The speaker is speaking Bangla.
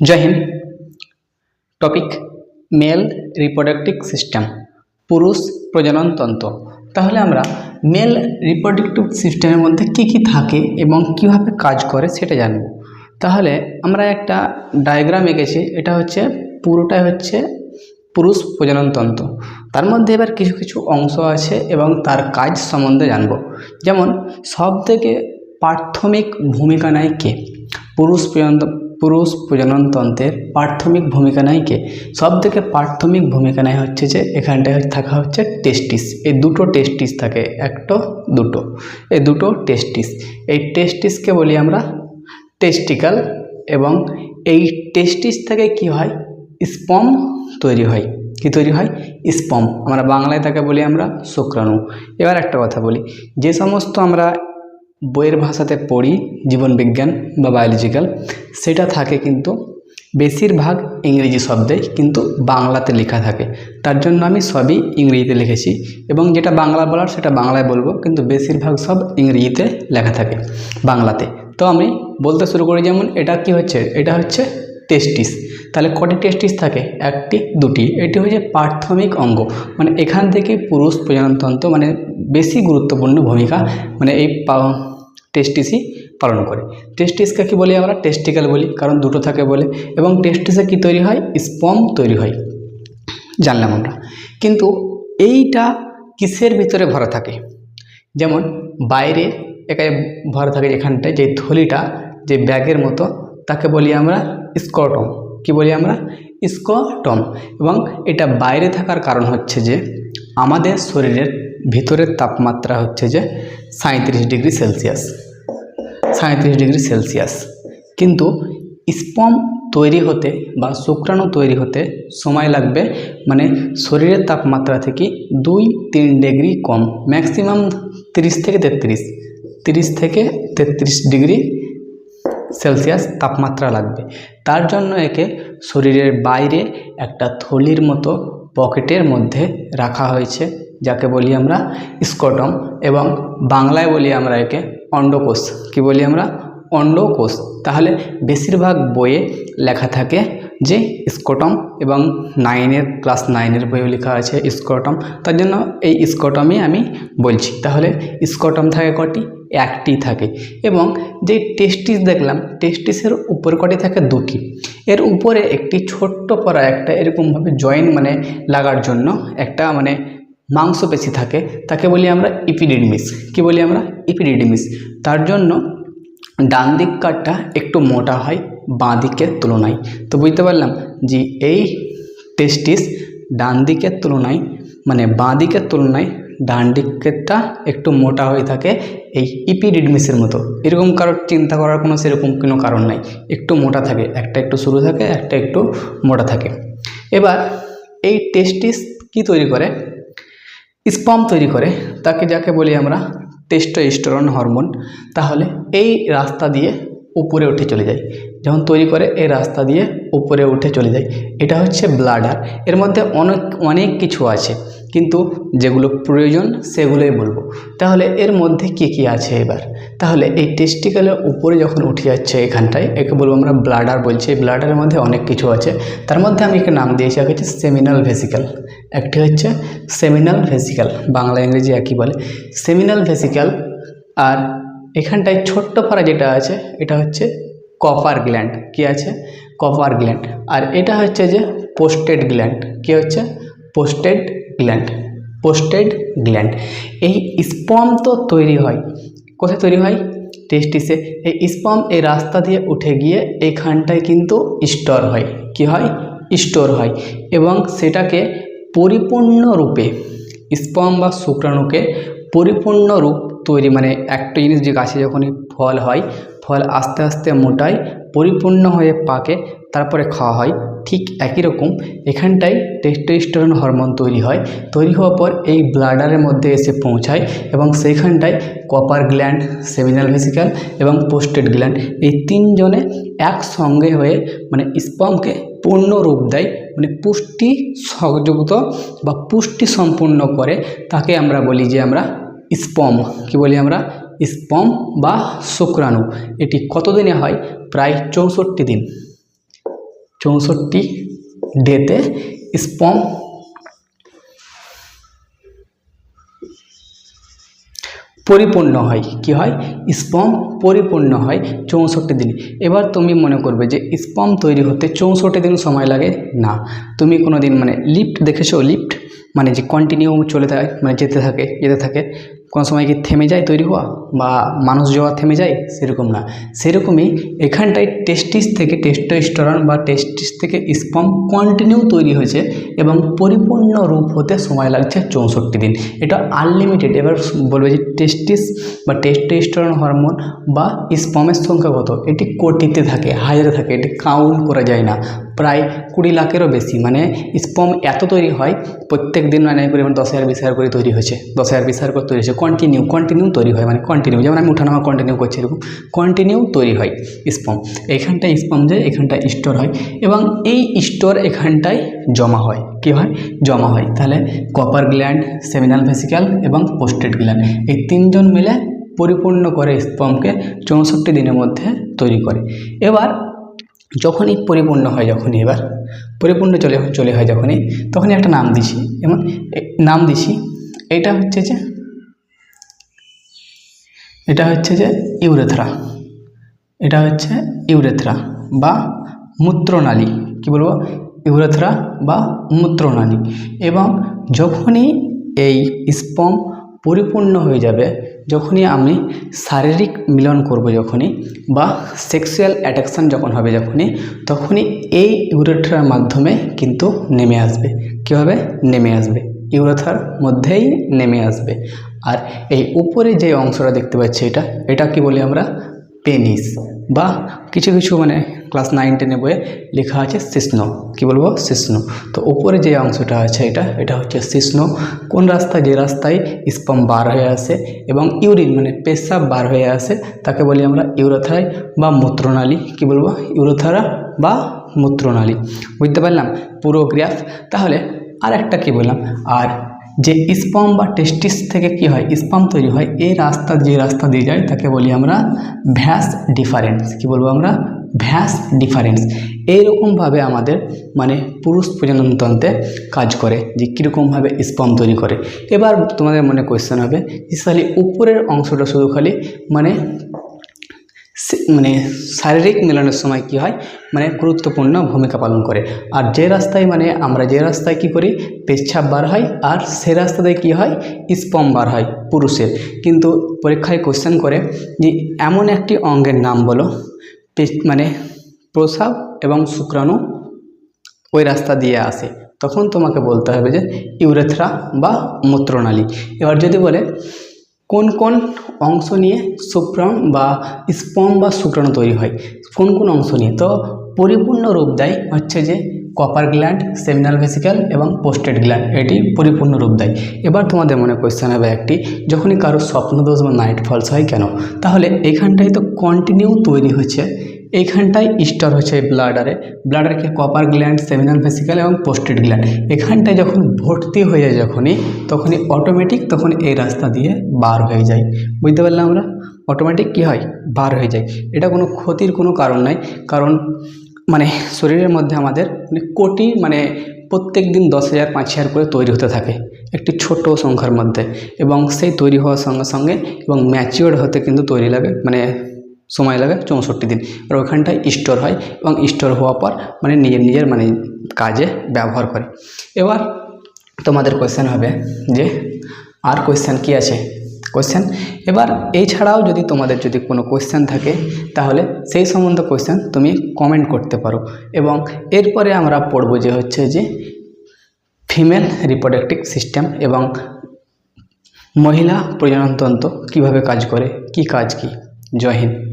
Jai Hind. Topic male reproductive system পুরুষ প্রজননতন্ত্র তাহলে আমরা মেল রিপ্রোডাক্টিভ সিস্টেমের মধ্যে কি কি থাকে এবং কীভাবে কাজ করে সেটা জানব। তাহলে আমরা একটা ডায়াগ্রাম এঁকেছি, এটা হচ্ছে, পুরোটাই হচ্ছে পুরুষ প্রজননতন্ত্র তার মধ্যে এবার কিছু কিছু অংশ আছে এবং তার কাজ সম্বন্ধে জানব। যেমন সব থেকে প্রাথমিক ভূমিকা নেয় কে? পুরুষ প্রজনন পুরুষ প্রজননতন্ত্রের প্রাথমিক ভূমিকা নেয় কে? সব থেকে প্রাথমিক ভূমিকা নেয় হচ্ছে যে, এখানটায় থাকা হচ্ছে টেস্টিস এই দুটো টেস্টিস থাকে, একটা, দুটো। এই দুটো টেস্টিস এই টেস্টিসকে বলি আমরা টেস্টিক্যাল এবং এই টেস্টিস থেকে কি হয়? স্পম তৈরি হয়। কি তৈরি হয়? স্পম আমরা বাংলায় তাকে বলি আমরা শুক্রাণু। এবার একটা কথা বলি। যে সমস্ত আমরা বইয়ের ভাষাতে পড়ি জীবনবিজ্ঞান বা বায়োলজিক্যাল সেটা থাকে কিন্তু বেশিরভাগ ইংরেজি শব্দে কিন্তু বাংলাতে লেখা থাকে। তার জন্য আমি সবই ইংরেজিতে লিখেছি এবং যেটা বাংলা বলার সেটা বাংলায় বলব, কিন্তু বেশিরভাগ সব ইংরেজিতে লেখা থাকে বাংলাতে। তো আমি বলতে শুরু করি যেমন এটা কি হচ্ছে? এটা হচ্ছে টেস্টিস তাহলে কটি টেস্টিস থাকে? একটি, দুটি। এটি হচ্ছে প্রাথমিক অঙ্গ। মানে এখান থেকে পুরুষ প্রজননতন্ত্র মানে বেশি গুরুত্বপূর্ণ ভূমিকা মানে এই টেস্টিসই পালন করে। টেস্টিসকে কি বলি আমরা? টেস্টিক্যাল বলি, কারণ দুটো থাকে বলে। এবং টেস্টিসে কি তৈরি হয়? স্পম তৈরি হয়। জানলাম আমরা। কিন্তু এইটা কিসের ভিতরে ভরা থাকে? যেমন বাইরে একাই ভরা থাকে এখানটায় যে থলিটা, যে ব্যাগের মতো, তাকে বলি আমরা স্কটম কি বলি আমরা? স্কটম এবং এটা বাইরে থাকার কারণ হচ্ছে যে, আমাদের শরীরের ভিতরের তাপমাত্রা হচ্ছে যে সাঁত্রিশ ডিগ্রি সেলসিয়াস। সাঁত্রিশ ডিগ্রি সেলসিয়াস। কিন্তু স্পম তৈরি হতে বা শুক্রাণু তৈরি হতে সময় লাগবে মানে শরীরের তাপমাত্রা থেকে দুই তিন ডিগ্রি কম, ম্যাক্সিমাম তিরিশ থেকে তেত্রিশ, তিরিশ থেকে তেত্রিশ ডিগ্রি সেলসিয়াস তাপমাত্রা লাগবে। তার জন্য একে শরীরের বাইরে একটা থলির মতো পকেটের মধ্যে রাখা হয়েছে, যাকে বলি আমরা স্কটম এবং বাংলায় বলি আমরা একে অন্ডকোষ। কি বলি আমরা? অন্ডকোষ। তাহলে বেশিরভাগ বইয়ে লেখা থাকে যে স্কটম এবং নাইনের ক্লাস নাইনের বইও লেখা আছে স্কটম। তার জন্য এই স্কটমই আমি বলছি। তাহলে স্কটম থাকে কটি? একটি থাকে এবং যে টেস্টিস দেখলাম টেস্টিসের উপর কটি থাকে দুটি। এর উপরে একটি ছোট্ট পরা একটা এরকমভাবে জয়েন মানে লাগার জন্য একটা মানে মাংসপেশি থাকে, তাকে বলি আমরা ইপিডিডমিস কি বলি আমরা? ইপিডিডমিস তার জন্য ডান দিক কাঠটা একটু মোটা হয়, বাঁ দিকের তুলনায়। তো বুঝতে পারলাম যে এই টেস্টিস ডান দিকের তুলনায় মানে বাঁ দিকের তুলনায় ডান দিকেরটা একটু মোটা হয়ে থাকে, এই ইপিডিডমিসের মতো। এরকম কারোর চিন্তা করার কোনো সেরকম কোনো কারণ নাই। একটু মোটা থাকে, একটা একটু শুরু থাকে, একটা একটু মোটা থাকে। এবার এই টেস্টিস কি তৈরি করে? স্পাম তৈরি করে। তাকে যাকে বলি আমরা টেস্টোস্টেরন হরমোন। তাহলে এই রাস্তা দিয়ে উপরে উঠে চলে যায়। যখন তৈরি করে, এই রাস্তা দিয়ে উপরে উঠে চলে যায়। এটা হচ্ছে ব্লাডার। এর মধ্যে অনেক অনেক কিছু আছে। কিন্তু যেগুলো প্রয়োজন সেগুলোই বলব। তাহলে এর মধ্যে কি কি আছে এবার? তাহলে এই টেস্টিক্যালের উপরে যখন উঠে যাচ্ছে এখানটায়, একে বলব আমরা ব্লাডার বলছি। এই ব্লাডারের মধ্যে অনেক কিছু আছে। তার মধ্যে আমি একটা নাম দিয়েছি এক হচ্ছে সেমিনাল ভেসিক্যাল একটি হচ্ছে সেমিনাল ভেসিক্যাল বাংলা ইংরেজি একই বলে। সেমিনাল ভেসিক্যাল আর এখানটায় ছোট্ট পাড়া যেটা আছে, এটা হচ্ছে কপার গ্ল্যান্ড কি আছে? কপার গ্ল্যান্ড আর এটা হচ্ছে যে পোস্টেড গ্ল্যান্ড কি হচ্ছে? পোস্টেড গ্ল্যান্ড পোস্টেড গ্ল্যান্ড এই স্পম তো তৈরি হয়। কোথায় তৈরি হয়? টেস্টিসে এই স্পম এই রাস্তা দিয়ে উঠে গিয়ে এইখানটায় কিন্তু স্টোর হয়। কি হয়? স্টোর হয়। এবং সেটাকে পরিপূর্ণ রূপে স্পম বা শুক্রাণুকে পরিপূর্ণ রূপ তৈরি মানে একটা জিনিস যে গাছে যখনই ফল হয়, ফল আস্তে আস্তে মোটায় পরিপূর্ণ হয়ে পাকে, তারপরে খাওয়া হয়। ঠিক একই রকম এখানটায় টেস্টোস্টেরন হরমোন তৈরি হয়। তৈরি হওয়ার পর এই ব্লাডারের মধ্যে এসে পৌঁছায় এবং সেইখানটায় কপার গ্ল্যান্ড সেমিনাল ভেসিক্যাল এবং পোস্টেড গ্ল্যান্ড এই তিনজনে একসঙ্গে হয়ে মানে স্পমকে পূর্ণ রূপ দেয় মানে পুষ্টি সংযুক্ত বা পুষ্টি সম্পূর্ণ করে তাকে আমরা বলি যে আমরা স্পম কি বলি আমরা? স্পম বা শুক্রাণু। এটি কত দিনে হয়? প্রায় চৌষট্টি দিন। চৌষট্টি ডেতে স্পম পরিপূর্ণ হয়। কি হয়? স্পম পরিপূর্ণ হয় চৌষট্টি দিন। এবার তুমি মনে করবে যে স্পম তৈরি হতে চৌষট্টি দিন সময় লাগে। না। তুমি কোনো দিন মানে লিফট দেখেছ? লিফট? মানে যে কন্টিনিউ চলে থাকে মানে যেতে থাকে যেতে থাকে, কোনো সময় কি থেমে যায় তৈরি হওয়া? বা মানুষ যাওয়া থেমে যায়? সেরকম না। সেরকমই এখানটায় টেস্টিস থেকে টেস্টোস্টেরন বা টেস্টিস থেকে স্পম কন্টিনিউ তৈরি হয়েছে এবং পরিপূর্ণ রূপ হতে সময় লাগছে চৌষট্টি দিন। এটা আনলিমিটেড এবার বলবে যে টেস্টিস বা টেস্টোস্টেরন হরমোন বা স্পমের সংখ্যা কত? এটি কোটিতে থাকে, হাজারে থাকে। এটি কাউন্ট করা যায় না। প্রায় কুড়ি লাখেরও বেশি। মানে স্পম এত তৈরি হয়, প্রত্যেক দিন মানে পরিমাণ দশ হাজার বিশ হাজার করে তৈরি হয়েছে। দশ হাজার বিশ হাজার করে তৈরি হয়েছে। কন্টিনিউ কন্টিনিউ তৈরি হয়। মানে কন্টিনিউ যেমন আমি উঠানামা কন্টিনিউ করছি এরকম। কন্টিনিউ তৈরি হয় স্পম এইখানটায় স্পম যায় এখানটায় স্টোর হয় এবং এই স্টোর এখানটায় জমা হয়। কী হয়? জমা হয়। তাহলে কপার গ্ল্যান্ড সেমিনাল ভেসিক্যাল এবং পোস্টেড গ্ল্যান্ড এই তিনজন মিলে পরিপূর্ণ করে স্পমকে চৌষট্টি দিনের মধ্যে তৈরি করে। এবার যখনই পরিপূর্ণ হয়, যখনই এবার পরিপূর্ণ চলে চলে হয় যখনই, তখনই একটা নাম দিছি। যেমন নাম দিছি, এটা হচ্ছে যে, এটা হচ্ছে যে ইউরেথ্রা। এটা হচ্ছে ইউরেথ্রা বা মূত্রনালী। কি বলব? ইউরেথ্রা বা মূত্রনালী। এবং যখনই এই স্পম পরিপূর্ণ হয়ে যাবে যখনই আমি শারীরিক মিলন করব যখনই বা সেক্সুয়াল অ্যাট্রাকশন যখন হবে যখনই, তখনই এই ইউরেথ্রার মাধ্যমে কিন্তু নেমে আসবে। কীভাবে? নেমে আসবে। ইউরেথার মধ্যেই নেমে আসবে। আর এই উপরে যে অংশটা দেখতে পাচ্ছি এটা এটা কি বলি আমরা? পেনিস বা কিছু কিছু মানে ক্লাস নাইন টেনে বইয়ে লেখা আছে শিষ্ণ কি বলব? শিষ্ণ তো উপরে যে অংশটা আছে এটা এটা হচ্ছে শিষ্ণ কোন রাস্তা? যে রাস্তায় স্পম বার হয়ে আসে এবং ইউরিন মানে পেশাব বার হয়ে আসে, তাকে বলি আমরা ইউরোথারাই বা মূত্রনালী। কি বলব? ইউরোথারা বা মূত্রনালী। বুঝতে পারলাম? পুরো গ্রাফ তাহলে আর একটা কি বললাম? আর যে স্পাম বা টেস্টিস থেকে কি হয়? স্পাম তৈরি হয়। এই রাস্তা, যে রাস্তা দিয়ে যায়, তাকে বলি আমরা ভ্যাস ডিফারেন্স। কি বলব আমরা? ভ্যাস ডিফারেন্স এইরকমভাবে আমাদের মানে পুরুষ প্রজননতন্ত্রে কাজ করে, যে কীরকমভাবে স্পম তৈরি করে। এবার তোমাদের মনে কোয়েশ্চেন হবে, যে খালি উপরের অংশটা শুধু খালি মানে মানে শারীরিক মিলনের সময় কি হয়? মানে গুরুত্বপূর্ণ ভূমিকা পালন করে। আর যে রাস্তায় মানে আমরা যে রাস্তায় কি করি? পেচ্ছাপ বার হয়, আর সে রাস্তাতে কি হয়? স্পম বার হয় পুরুষের। কিন্তু পরীক্ষায় কোশ্চেন করে যে এমন একটি অঙ্গের নাম বলো। মানে প্রসাব এবং শুক্রাণু ওই রাস্তা দিয়ে আসে। তখন তোমাকে বলতে হবে যে ইউরেথ্রা বা মূত্রনালী। এবার যদি বলে কোন কোন অংশ নিয়ে শুক্রাণ বা স্পম বা শুক্রাণু তৈরি হয়? কোন কোন অংশ নিয়ে? তো পরিপূর্ণ রূপ দেয় হচ্ছে যে কপার গ্ল্যান্ড সেমিনাল ভেসিক্যাল এবং পোস্টেড গ্ল্যান্ড এটি পরিপূর্ণ রূপ দেয়। এবার তোমাদের মনে কোয়েশ্চেন হবে একটি, যখনই কারও স্বপ্নদোষ বা নাইট ফলস হয় কেন? তাহলে এখানটায় তো কন্টিনিউ তৈরি হচ্ছে এইখানটায় স্টোর হচ্ছে ব্লাডারে ব্লাডারকে কপার গ্ল্যান্ড সেমিনাল ভেসিক্যাল এবং পোস্টেড গ্ল্যান্ড এখানটায় যখন ভর্তি হয়ে যায় যখনই, তখনই অটোমেটিক তখন এই রাস্তা দিয়ে বার হয়ে যায়। বুঝতে পারলাম আমরা? অটোমেটিক কী হয়? বার হয়ে যায়। এটা কোনো ক্ষতির কোনো কারণ নাই। কারণ মানে শরীরের মধ্যে আমাদের মানে কোটি মানে প্রত্যেক দিন দশ হাজার, পাঁচ হাজার করে তৈরি হতে থাকে একটি ছোট সংখ্যার মধ্যে এবং সেই তৈরি হওয়ার সঙ্গে সঙ্গে এবং ম্যাচিওর হতে কিন্তু তৈরি লাগে মানে সময় লাগে চৌষট্টি দিন। আর ওখানটায় স্টোর হয় এবং স্টোর হওয়ার পর মানে নিজের নিজের মানে কাজে ব্যবহার করে। এবার তোমাদের কোয়েশ্চেন হবে যে আর কোয়েশ্চেন কি আছে? কোয়েশ্চেন এবার এছাড়াও যদি তোমাদের যদি কোনো কোয়েশ্চেন থাকে, তাহলে সেই সম্বন্ধে কোয়েশ্চেন তুমি কমেন্ট করতে পারো। এবং এরপরে আমরা পড়ব যে হচ্ছে যে ফিমেল রিপ্রোডাক্টিভ সিস্টেম এবং মহিলা প্রজননতন্ত্র কীভাবে কাজ করে, কি কাজ কি? জয় হিন্দ।